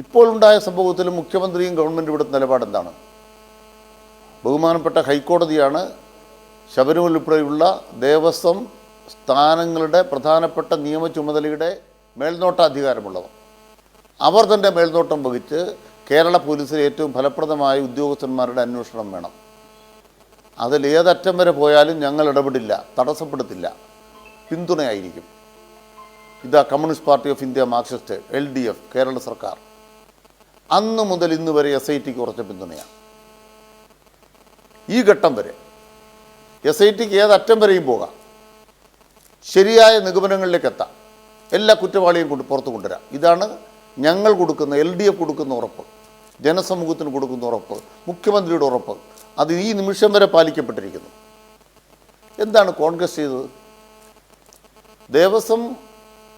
ഇപ്പോൾ ഉണ്ടായ സംഭവത്തിൽ മുഖ്യമന്ത്രിയും ഗവൺമെന്റ് ഇവിടുത്തെ നിലപാട് എന്താണ് ബഹുമാനപ്പെട്ട ഹൈക്കോടതിയാണ് ശബരിമല ഉൾപ്പെടെയുള്ള ദേവസ്വം സ്ഥാനങ്ങളുടെ പ്രധാനപ്പെട്ട നിയമ ചുമതലയുടെ മേൽനോട്ട അധികാരമുള്ളവർ അവർ തന്നെ മേൽനോട്ടം വഹിച്ച് കേരള പോലീസിലെ ഏറ്റവും ഫലപ്രദമായ ഉദ്യോഗസ്ഥന്മാരുടെ അന്വേഷണം വേണം. അതിൽ ഏതറ്റം വരെ പോയാലും ഞങ്ങൾ ഇടപെടില്ല തടസ്സപ്പെടുത്തില്ല പിന്തുണയായിരിക്കും. ഇതാ communist party of India marxist L D F Kerala സർക്കാർ. അന്ന് മുതൽ ഇന്ന് വരെ എസ് ഐ ടിക്ക് ഉറച്ച പിന്തുണയാണ്. ഈ ഘട്ടം വരെ എസ് ഐ ടിക്ക് ഏതറ്റം വരെയും പോകാം. ശരിയായ നിഗമനങ്ങളിലേക്ക് എത്താം. എല്ലാ കുറ്റവാളിയും കൊണ്ട് പുറത്ത് കൊണ്ടുവരാം. ഇതാണ് ഞങ്ങൾ കൊടുക്കുന്ന എൽ ഡി എഫ് കൊടുക്കുന്ന ഉറപ്പ്. ജനസമൂഹത്തിന് കൊടുക്കുന്ന ഉറപ്പ്. മുഖ്യമന്ത്രിയുടെ ഉറപ്പ്. അത് ഈ നിമിഷം വരെ പാലിക്കപ്പെട്ടിരിക്കുന്നു. എന്താണ് കോൺഗ്രസ് ചെയ്തത്? ദേവസ്വം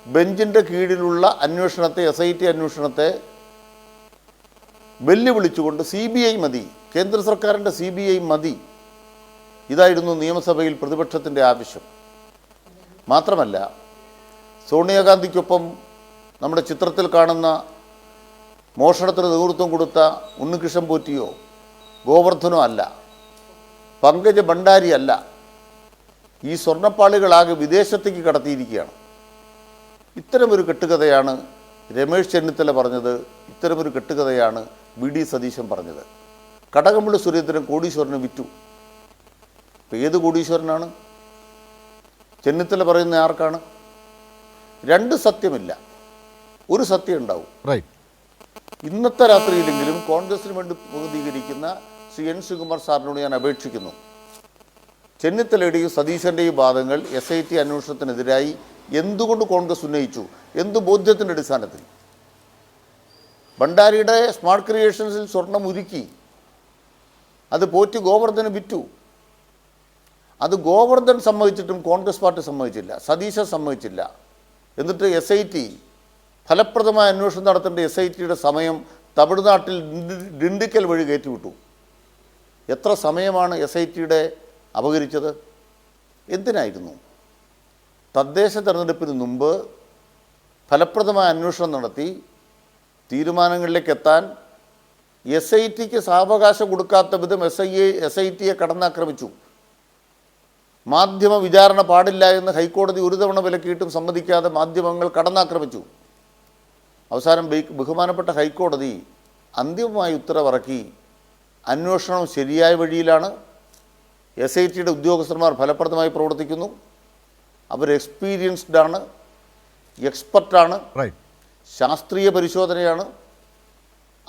ബെഞ്ചിന്റെ കീഴിലുള്ള അന്വേഷണത്തെ എസ് ഐ ടി അന്വേഷണത്തെ വെല്ലുവിളിച്ചുകൊണ്ട് സി ബി ഐ മതി കേന്ദ്ര സർക്കാരിന്റെ സി ബി ഐ മതി. ഇതായിരുന്നു നിയമസഭയിൽ പ്രതിപക്ഷത്തിന്റെ ആവശ്യം. മാത്രമല്ല സോണിയാഗാന്ധിക്കൊപ്പം നമ്മുടെ ചിത്രത്തിൽ കാണുന്ന മോഷണത്തിന് നേതൃത്വം കൊടുത്ത ഉണ്ണികൃഷ്ണൻ പോറ്റിയോ ഗോവർദ്ധനോ അല്ല. പങ്കജ ഭണ്ഡാരി അല്ല. ഈ സ്വർണപ്പാളികളാകെ വിദേശത്തേക്ക് കടത്തിയിരിക്കുകയാണ്. ഇത്തരമൊരു കെട്ടുകഥയാണ് രമേശ് ചെന്നിത്തല പറഞ്ഞത്. ഇത്തരമൊരു കെട്ടുകഥയാണ് വി ഡി സതീശൻ പറഞ്ഞത്. കടകംപള്ളി സുരേന്ദ്രൻ കോടീശ്വരന് വിറ്റു. ഇപ്പം ഏത് കോടീശ്വരനാണ്? ചെന്നിത്തല പറയുന്ന ആർക്കാണ്? രണ്ട് സത്യമില്ല. ഒരു സത്യം ഉണ്ടാവും. ഇന്നത്തെ രാത്രിയിലെങ്കിലും കോൺഗ്രസിന് വേണ്ടി പ്രതികരിക്കുന്ന ശ്രീ എൻ ശ്രീകുമാർ സാറിനോട് ഞാൻ അപേക്ഷിക്കുന്നു. ചെന്നിത്തലയുടെയും സതീശന്റെയും വാദങ്ങൾ എസ് ഐ ടി അന്വേഷണത്തിനെതിരായി എന്തുകൊണ്ട് കോൺഗ്രസ് ഉന്നയിച്ചു? എന്ത് ബോധ്യത്തിന്റെ അടിസ്ഥാനത്തിൽ? ഭണ്ഡാരിയുടെ സ്മാർട്ട് ക്രിയേഷൻസിൽ സ്വർണം ഉരുക്കി. അത് പോറ്റി ഗോവർദ്ധന് വിറ്റു. അത് ഗോവർദ്ധൻ സമ്മതിച്ചിട്ടും കോൺഗ്രസ് പാർട്ടി സമ്മതിച്ചില്ല. സതീശൻ സമ്മതിച്ചില്ല. എന്നിട്ട് എസ് ഐ ടി ഫലപ്രദമായ അന്വേഷണം നടത്തേണ്ട എസ് ഐ ടിയുടെ സമയം തമിഴ്നാട്ടിൽ ഡിണ്ടി- ഡിണ്ടിക്കൽ വഴി കയറ്റിവിട്ടു. എത്ര സമയമാണ് എസ് ഐ ടിയുടെ അപകരിച്ചത് എന്തിനായിരുന്നു? തദ്ദേശ തെരഞ്ഞെടുപ്പിന് മുമ്പ് ഫലപ്രദമായ അന്വേഷണം നടത്തി തീരുമാനങ്ങളിലേക്ക് എത്താൻ എസ് ഐ ടിക്ക് സാവകാശം കൊടുക്കാത്ത വിധം എസ് ഐ എസ് ഐ ടിയെ കടന്നാക്രമിച്ചു. മാധ്യമ വിചാരണ പാടില്ല എന്ന് ഹൈക്കോടതി ഒരു തവണ വിലക്കിയിട്ടും സമ്മതിക്കാതെ മാധ്യമങ്ങൾ കടന്നാക്രമിച്ചു. അവസാനം ബഹുമാനപ്പെട്ട ഹൈക്കോടതി അന്തിമമായി ഉത്തരവിറക്കി. അന്വേഷണം ശരിയായ വഴിയിലാണ്. എസ് ഐ ടിയുടെ ഉദ്യോഗസ്ഥന്മാർ ഫലപ്രദമായി പ്രവർത്തിക്കുന്നു. അവർ എക്സ്പീരിയൻസ്ഡ് ആണ് എക്സ്പെർട്ടാണ്. റൈറ്റ് ശാസ്ത്രീയ പരിശോധനയാണ്.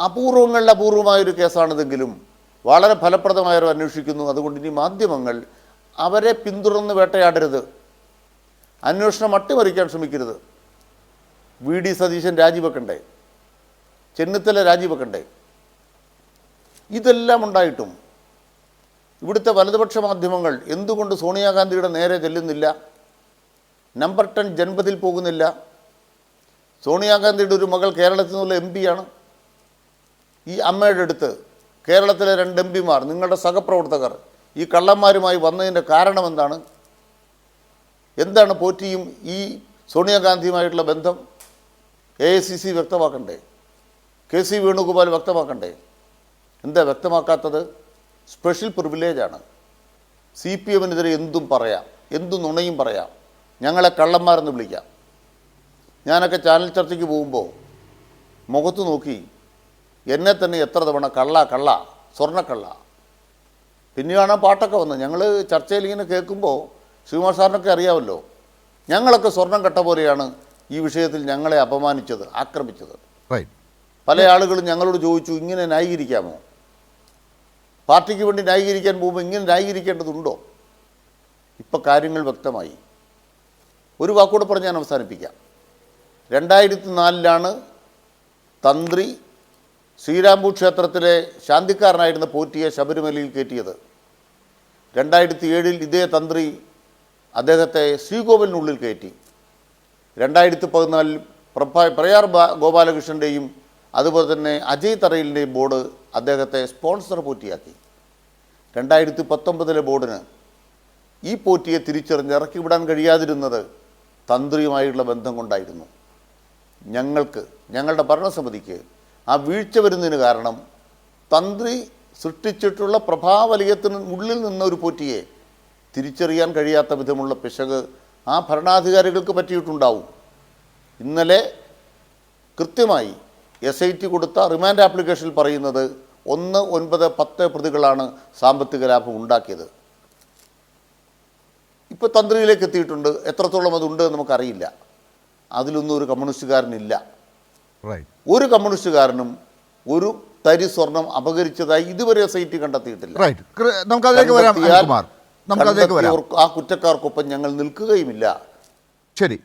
അപൂർവങ്ങളിൽ അപൂർവമായൊരു കേസാണിതെങ്കിലും വളരെ ഫലപ്രദമായി അവർ അന്വേഷിക്കുന്നു. അതുകൊണ്ട് ഇനി മാധ്യമങ്ങൾ അവരെ പിന്തുടർന്ന് വേട്ടയാടരുത്. അന്വേഷണം അട്ടിമറിക്കാൻ ശ്രമിക്കരുത്. വി. ഡി. സതീശൻ രാജിവെക്കണ്ടേ? ചെന്നിത്തല രാജിവെക്കണ്ടേ? ഇതെല്ലാം ഉണ്ടായിട്ടും ഇവിടുത്തെ വലതുപക്ഷ മാധ്യമങ്ങൾ എന്തുകൊണ്ട് സോണിയാഗാന്ധിയുടെ നേരെ ചെല്ലുന്നില്ല? നമ്പർ ടെൻ ജൻപതിൽ പോകുന്നില്ല? സോണിയാഗാന്ധിയുടെ ഒരു മകൾ കേരളത്തിൽ നിന്നുള്ള എം പിയാണ് ഈ അമ്മയുടെ അടുത്ത് കേരളത്തിലെ രണ്ട് എം പിമാർ നിങ്ങളുടെ സഹപ്രവർത്തകർ ഈ കള്ളന്മാരുമായി വന്നതിന്റെ കാരണം എന്താണ്? എന്താണ് പോറ്റിയും ഈ സോണിയാഗാന്ധിയുമായിട്ടുള്ള ബന്ധം? എ ഐ സി സി വ്യക്തമാക്കണ്ടേ? കെ സി വേണുഗോപാൽ വ്യക്തമാക്കണ്ടേ? എന്താ വ്യക്തമാക്കാത്തത്? സ്പെഷ്യൽ പ്രിവിലേജാണ് സി പി എമ്മിനെതിരെ എന്തും പറയാം എന്തു നുണയും പറയാം. ഞങ്ങളെ കള്ളന്മാരെന്ന് വിളിക്കാം. ഞാനൊക്കെ ചാനൽ ചർച്ചയ്ക്ക് പോകുമ്പോൾ മുഖത്ത് നോക്കി എന്നെ തന്നെ എത്ര തവണ കള്ള കള്ള സ്വർണക്കള്ള. പിന്നെയാണ് പാട്ടൊക്കെ വന്നത് ഞങ്ങൾ ചർച്ചയിൽ ഇങ്ങനെ കേൾക്കുമ്പോൾ ശ്രീകുമാർ സാറിനൊക്കെ അറിയാമല്ലോ. ഞങ്ങളൊക്കെ സ്വർണം കെട്ട പോലെയാണ് ഈ വിഷയത്തിൽ ഞങ്ങളെ അപമാനിച്ചത് ആക്രമിച്ചത്. പല ആളുകളും ഞങ്ങളോട് ചോദിച്ചു ഇങ്ങനെ ന്യായീകരിക്കാമോ? പാർട്ടിക്ക് വേണ്ടി ന്യായീകരിക്കാൻ പോകുമ്പോൾ ഇങ്ങനെ ന്യായീകരിക്കേണ്ടതുണ്ടോ? ഇപ്പം കാര്യങ്ങൾ വ്യക്തമായി. ഒരു വാക്കുകൂടെ പറഞ്ഞ് ഞാൻ അവസാനിപ്പിക്കാം. രണ്ടായിരത്തി നാലിലാണ് തന്ത്രി ശ്രീരാംപൂർ ക്ഷേത്രത്തിലെ ശാന്തിക്കാരനായിരുന്ന പോറ്റിയെ ശബരിമലയിൽ കയറ്റിയത്. രണ്ടായിരത്തി ഏഴിൽ ഇതേ തന്ത്രി അദ്ദേഹത്തെ ശ്രീകോവിലിനുള്ളിൽ കയറ്റി. രണ്ടായിരത്തി പതിനാലിൽ പ്രഭ പ്രയാർ ഗോപാലകൃഷ്ണന്റെയും അതുപോലെ തന്നെ അജയ് തറയിലിന്റെയും ബോർഡ് അദ്ദേഹത്തെ സ്പോൺസർ പോറ്റിയാക്കി. രണ്ടായിരത്തി പത്തൊമ്പതിലെ ബോർഡിന് ഈ പോറ്റിയെ തിരിച്ചറിഞ്ഞ് ഇറക്കി വിടാൻ കഴിയാതിരുന്നത് തന്ത്രിയുമായുള്ള ബന്ധം കൊണ്ടായിരുന്നു. ഞങ്ങൾക്ക് ഞങ്ങളുടെ ഭരണസമിതിക്ക് ആ വീഴ്ച വരുന്നതിന് കാരണം തന്ത്രി സൃഷ്ടിച്ചിട്ടുള്ള പ്രഭാവലയത്തിന് ഉള്ളിൽ നിന്ന ഒരു പോറ്റിയെ തിരിച്ചറിയാൻ കഴിയാത്ത വിധമുള്ള പിശക് ആ ഭരണാധികാരികൾക്ക് പറ്റിയിട്ടുണ്ടാവും. ഇന്നലെ കൃത്യമായി എസ് ഐ ടി കൊടുത്ത റിമാൻഡ് ആപ്ലിക്കേഷനിൽ പറയുന്നത് ഒന്ന് ഒൻപത് പത്ത് പ്രതികളാണ് സാമ്പത്തിക ലാഭം ഉണ്ടാക്കിയത്. ഇപ്പോൾ തന്ത്രിയിലേക്ക് എത്തിയിട്ടുണ്ട്. എത്രത്തോളം അതുണ്ട് നമുക്കറിയില്ല. അതിലൊന്നും ഒരു കമ്മ്യൂണിസ്റ്റുകാരനില്ല. ഒരു കമ്മ്യൂണിസ്റ്റുകാരനും ഒരു തരി സ്വർണം അപകരിച്ചതായി ഇതുവരെ സൈറ്റ് കണ്ടെത്തിയിട്ടില്ല. ആ കുറ്റക്കാർക്കൊപ്പം ഞങ്ങൾ നിൽക്കുകയുമില്ല. ശരി.